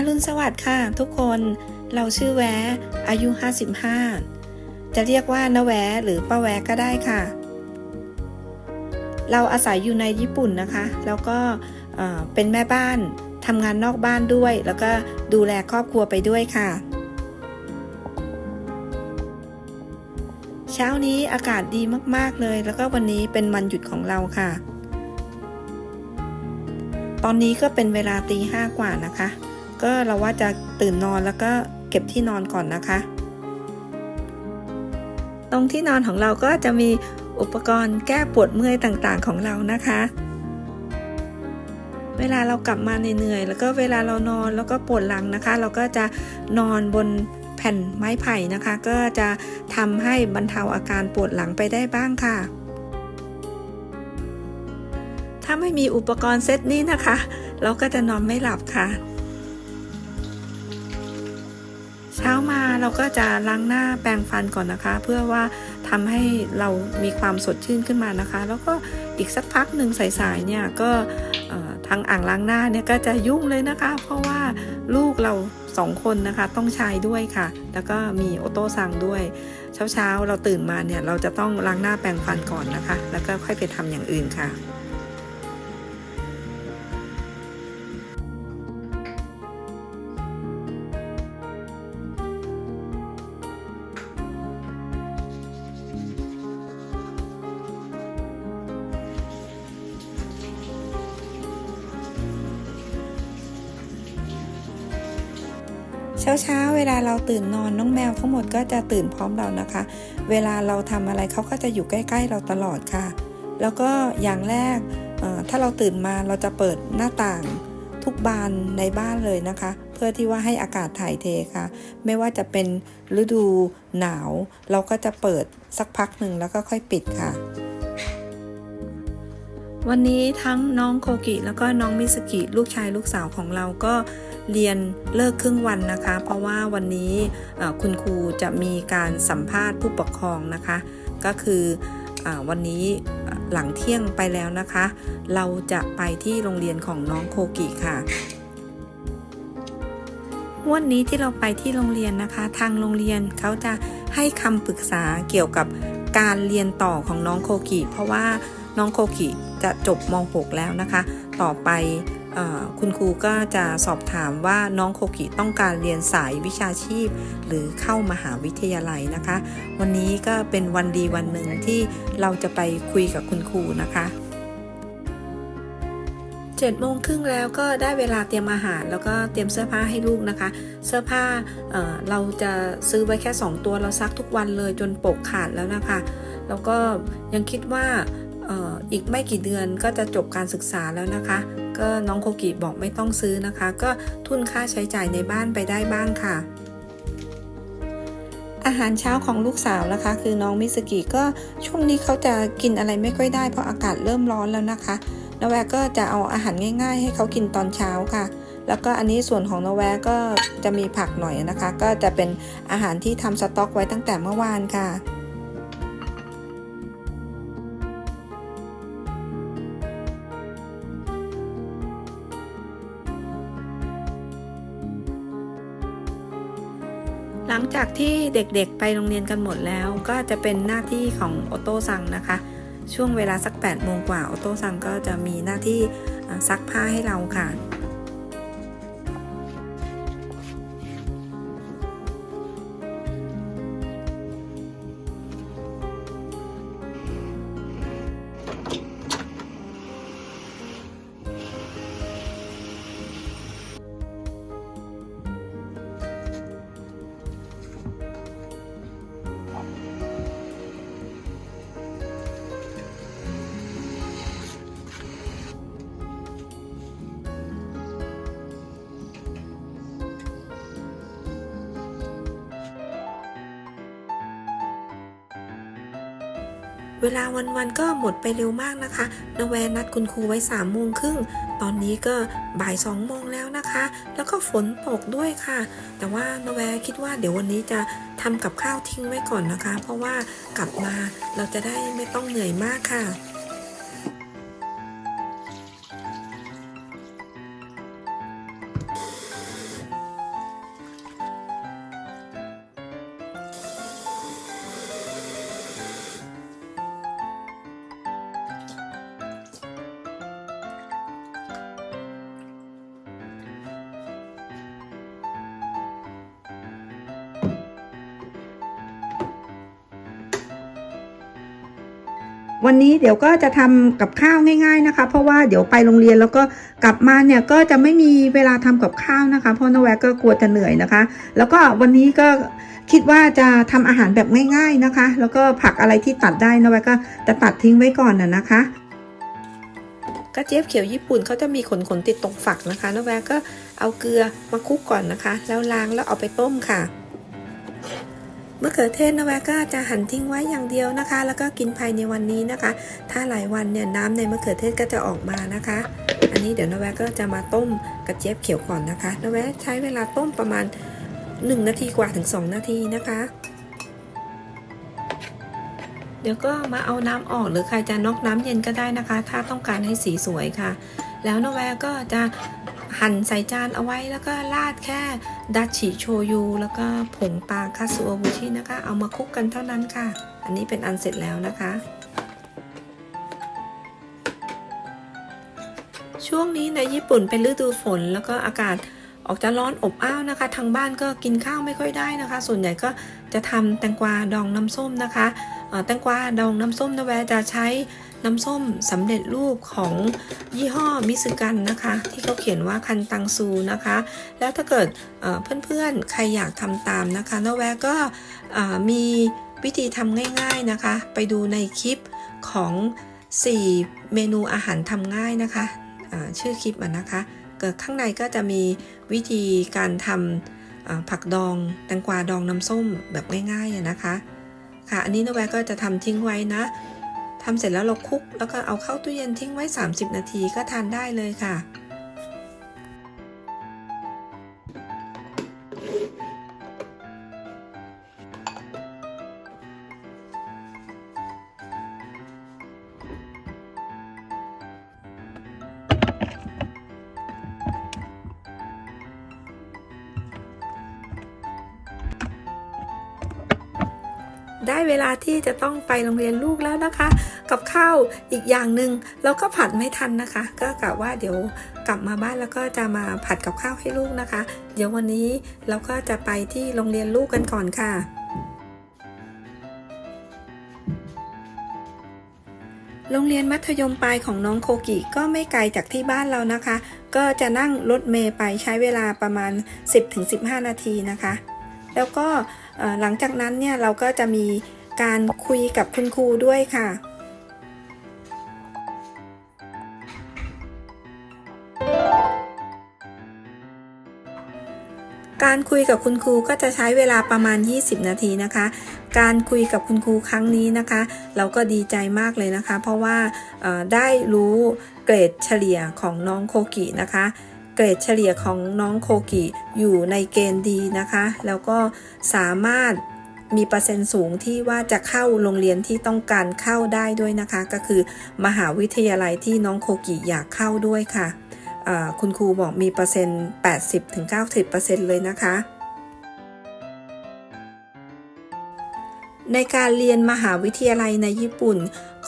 อรุณสวัสดิ์ค่ะ ทุกคน เราชื่อแวะอายุ 55 จะเรียกว่านาแวะหรือป้าแวะก็ได้ค่ะ เราอาศัยอยู่ในญี่ปุ่นนะคะ แล้วก็เป็นแม่บ้านทำงานนอกบ้านด้วย แล้วก็ดูแลครอบครัวไปด้วยค่ะ เช้านี้อากาศดีมากๆเลย แล้วก็วันนี้เป็นวันหยุดของเราค่ะ ตอนนี้ก็เป็นเวลาตีห้ากว่านะคะ ก็เราว่าจะตื่นนอนแล้วก็เก็บที่นอนก่อนนะคะ ตรงที่นอนของเราก็จะมีอุปกรณ์แก้ปวดเมื่อยต่างๆของเรานะคะ เวลาเรากลับมาเหนื่อยๆแล้วก็เวลาเรานอนแล้วก็ปวดหลังนะคะ เราก็จะนอนบนแผ่นไม้ไผ่นะคะ ก็จะทำให้บรรเทาอาการปวดหลังไปได้บ้างค่ะ ถ้าไม่มีอุปกรณ์เซตนี้นะคะ เราก็จะนอนไม่หลับค่ะ เราก็จะล้างหน้าแปรงฟันก่อนนะคะ เพื่อว่าทำให้เรามีความสดชื่นขึ้นมานะคะ แล้วก็อีกสักพักหนึ่งสายๆเนี่ยก็ทางอ่างล้างหน้าเนี่ยก็จะยุ่งเลยนะคะ เพราะว่าลูกเราสองคนนะคะต้องใช้ด้วยค่ะ แล้วก็มีโอโต้สั่งด้วย เช้าๆเราตื่นมาเนี่ยเราจะต้องล้างหน้าแปรงฟันก่อนนะคะ แล้วก็ค่อยไปทำอย่างอื่นค่ะ เช้าเช้าๆเวลาเราตื่นนอนน้องแมวทั้งหมดก็จะตื่นพร้อมเรานะคะ เวลาเราทำอะไรเขาก็จะอยู่ใกล้ ๆ เราตลอดค่ะ แล้วก็อย่างแรกถ้าเราตื่นมาเราจะเปิดหน้าต่างทุกบานในบ้านเลยนะคะ เพื่อที่ว่าให้อากาศถ่ายเทค่ะ ไม่ว่าจะเป็นฤดูหนาว เราก็จะเปิดสักพักหนึ่งแล้วก็ค่อยปิดค่ะ วันนี้ทั้งน้องโคกิแล้วก็น้องมิสกิลูกชายลูกสาวของเราก็เรียนเลิกครึ่งวันนะคะ เพราะว่าวันนี้คุณครูจะมีการสัมภาษณ์ผู้ปกครองนะคะ ก็คืออวันนี้หลังเที่ยงไปแล้วนะคะ เราจะไปที่โรงเรียนของน้องโคกิค่ะวันนี้ที่เราไปที่โรงเรียนนะคะ ทางโรงเรียนเขาจะให้คำปรึกษาเกี่ยวกับการเรียนต่อของน้องโคกิเพราะว่าน้องโคกิ จะจบม .6 แล้วนะคะ ต่อไปอคุณครูก็จะสอบถามว่าน้องโคกิต้องการเรียนสายวิชาชีพ หรือเข้ามหาวิทยาลัยนะคะ วันนี้ก็เป็นวันดีวันหนึ่งที่เราจะไปคุยกับคุณครูนะคะเจ็ดโมงครึ่งแล้วก็ได้เวลาเตรียมอาหาร แล้วก็เตรียมเสื้อผ้าให้ลูกนะคะ เสื้อผ้าเเราจะซื้อไว้แค่ 2 ตัวเราซักทุกวันเลยจนปกขาดแล้วนะคะ แล้วก็ยังคิดว่า อีกไม่กี่เดือนก็จะจบการศึกษาแล้วนะคะ ก็น้องโคกิบอกไม่ต้องซื้อนะคะ ก็ทุนค่าใช้จ่ายในบ้านไปได้บ้างค่ะ อาหารเช้าของลูกสาวนะคะ คือน้องมิสกิก็ช่วงนี้เขาจะกินอะไรไม่ค่อยได้เพราะอากาศเริ่มร้อนแล้วนะคะนแวก็จะเอาอาหารง่าย ๆ ให้เขากินตอนเช้าค่ะ แล้วก็อันนี้ส่วนของนแวก็จะมีผักหน่อยนะคะ ก็จะเป็นอาหารที่ทำสต็อกไว้ตั้งแต่เมื่อวานค่ะ จากที่เด็กๆไปโรงเรียนกันหมดแล้ว ก็จะเป็นหน้าที่ของโอโต้ซังนะคะ ช่วงเวลาสัก8โมงกว่าโอโต้ซังก็จะมีหน้าที่ซักผ้าให้เราค่ะ เวลาวันๆก็หมดไปเร็วมากนะคะนแวนัดคุณครูไว้3ามโมงครึ่ง ตอนนี้ก็บ่ายสองโมงแล้วนะคะ แล้วก็ฝนตกด้วยค่ะ แต่ว่านแวคิดว่าเดี๋ยววันนี้จะทำกับข้าวทิ้งไว้ก่อนนะคะ เพราะว่ากลับมาเราจะได้ไม่ต้องเหนื่อยมากค่ะ วันนี้เดี๋ยวก็จะทำกับข้าวง่าย ๆนะคะ เพราะว่าเดี๋ยวไปโรงเรียนแล้วก็กลับมาเนี่ยก็จะไม่มีเวลาทำกับข้าวนะคะ เพราะนแวก็กลัวจะเหนื่อยนะคะ แล้วก็วันนี้ก็คิดว่าจะทำอาหารแบบง่ายๆนะคะ แล้วก็ผักอะไรที่ตัดได้นแวก็จะตัดทิ้งไว้ก่อนน่ะนะคะกระเจี๊ยบเขียวญี่ปุ่นเขาจะมีขนขนๆติดตรงฝักนะคะนแวก็เอาเกลือมาคลุกก่อนนะคะ แล้วล้างแล้วเอาไปต้มค่ะ มะเขือเทศนแวะก็จะหั่นทิ้งไว้อย่างเดียวนะคะ แล้วก็กินภายในวันนี้นะคะ ถ้าหลายวันเนี่ยน้ำในมะเขือเทศก็จะออกมานะคะ อันนี้เดี๋ยวนแวะก็จะมาต้มกระเจี๊ยบเขียวก่อนนะคะนแวะใช้เวลาต้มประมาณ 1 นาทีกว่าถึง 2 นาทีนะคะ เดี๋ยวก็มาเอาน้ำออกหรือใครจะนอกน้ำเย็นก็ได้นะคะ ถ้าต้องการให้สีสวยค่ะ แล้วนแวะก็จะ หั่นใส่จานเอาไว้แล้วก็ราดแค่ดัชชิโชยุ แล้วก็ผงปลาคาซูโอบุชินะคะ เอามาคลุกกันเท่านั้นค่ะ อันนี้เป็นอันเสร็จแล้วนะคะ ช่วงนี้ในญี่ปุ่นเป็นฤดูฝนแล้วก็อากาศออกจะร้อนอบอ้าวนะคะ ทางบ้านก็กินข้าวไม่ค่อยได้นะคะ ส่วนใหญ่ก็จะทำแตงกวาดองน้ำส้มนะคะแตงกวาดองน้ำส้มนะแวจะใช้ น้ำส้มสำเร็จรูปของยี่ห้อมิซึกันนะคะ ที่เขาเขียนว่าคันตังซูนะคะ แล้วถ้าเกิดเพื่อนๆ ใครอยากทำตามนะคะนะแวก็มีวิธีทำง่ายๆนะคะ ไปดูในคลิปของ 4 เมนูอาหารทำง่ายนะคะชื่อคลิปอะนะคะเกิดข้างในก็จะมีวิธีการทำผักดองแตงกวาดองน้ำส้มแบบง่ายๆนะคะ ค่ะ อันนี้นแวก็จะทำทิ้งไว้นะ ทำเสร็จแล้วเราคลุก แล้วก็เอาเข้าตู้เย็นทิ้งไว้ 30 นาทีก็ทานได้เลยค่ะ ได้เวลาที่จะต้องไปโรงเรียนลูกแล้วนะคะ กับข้าวอีกอย่างหนึ่งเราก็ผัดไม่ทันนะคะ ก็กะว่าเดี๋ยวกลับมาบ้านแล้วก็จะมาผัดกับข้าวให้ลูกนะคะ เดี๋ยววันนี้เราก็จะไปที่โรงเรียนลูกกันก่อนค่ะโรงเรียนมัธยมปลายของน้องโคกิก็ไม่ไกลจากที่บ้านเรานะคะ ก็จะนั่งรถเมย์ไปใช้เวลาประมาณ 10-15 นาทีนะคะ แล้วก็หลังจากนั้นเนี่ยเราก็จะมีการคุยกับคุณครูด้วยค่ะการคุยกับคุณครูก็จะใช้เวลาประมาณ 20 นาทีนะคะ การคุยกับคุณครูครั้งนี้นะคะ เราก็ดีใจมากเลยนะคะ เพราะว่าได้รู้เกรดเฉลี่ยของน้องโคกินะคะ รดเฉลี่ยของน้องโคกิอยู่ในเกณฑ์ดีนะคะ แล้วก็สามารถมีเปอร์เซ็นต์สูงที่ว่าจะเข้าโรงเรียนที่ต้องการเข้าได้ด้วยนะคะ ก็คือมหาวิทยาลัยที่น้องโคกิอยากเข้าด้วยค่ะ คุณครูบอกมีเปอร์เซ็นต์ 80-90%เลยนะคะ ในการเรียนมหาวิทยาลัยในญี่ปุ่น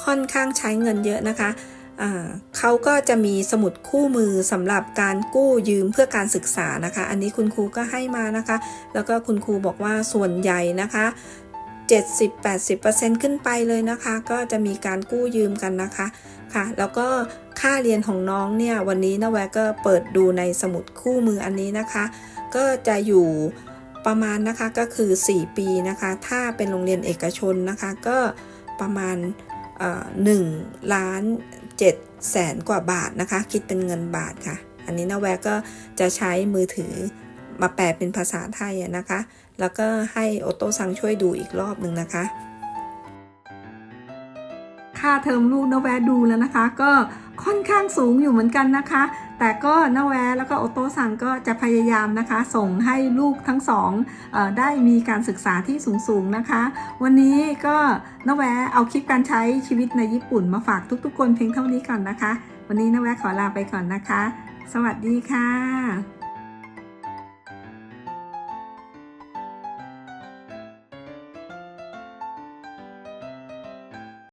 ค่อนข้างใช้เงินเยอะนะคะ เขาก็จะมีสมุดคู่มือสำหรับการกู้ยืมเพื่อการศึกษานะคะ อันนี้คุณครูก็ให้มานะคะ แล้วก็คุณครูบอกว่าส่วนใหญ่นะคะ 70-80%ขึ้นไปเลยนะคะ ก็จะมีการกู้ยืมกันนะคะค่ะ แล้วก็ค่าเรียนของน้องเนี่ยวันนี้นะแวก็เปิดดูในสมุดคู่มืออันนี้นะคะ ก็จะอยู่ประมาณนะคะก็คือ 4 ปีนะคะ ถ้าเป็นโรงเรียนเอกชนนะคะก็ประมาณหนึ่งล้าน เจ็ดแสนกว่าบาทนะคะ คิดเป็นเงินบาทค่ะ อันนี้นาแวก็จะใช้มือถือมาแปลเป็นภาษาไทยนะคะ แล้วก็ให้โอโต้ซังช่วยดูอีกรอบหนึ่งนะคะ ค่าเทอมลูกนะแวดูแล้วนะคะ ก็ค่อนข้างสูงอยู่เหมือนกันนะคะ แต่ก็นะแวแล้วก็โอโต้ซังก็จะพยายามนะคะ ส่งให้ลูกทั้งสองอได้มีการศึกษาที่สูงๆนะคะ วันนี้ก็นะแวเอาคลิปการใช้ชีวิตในญี่ปุ่นมาฝากทุกๆ คนเพียงเท่านี้ก่อนนะคะ วันนี้นะแวขอลาไปก่อนนะคะ สวัสดีค่ะ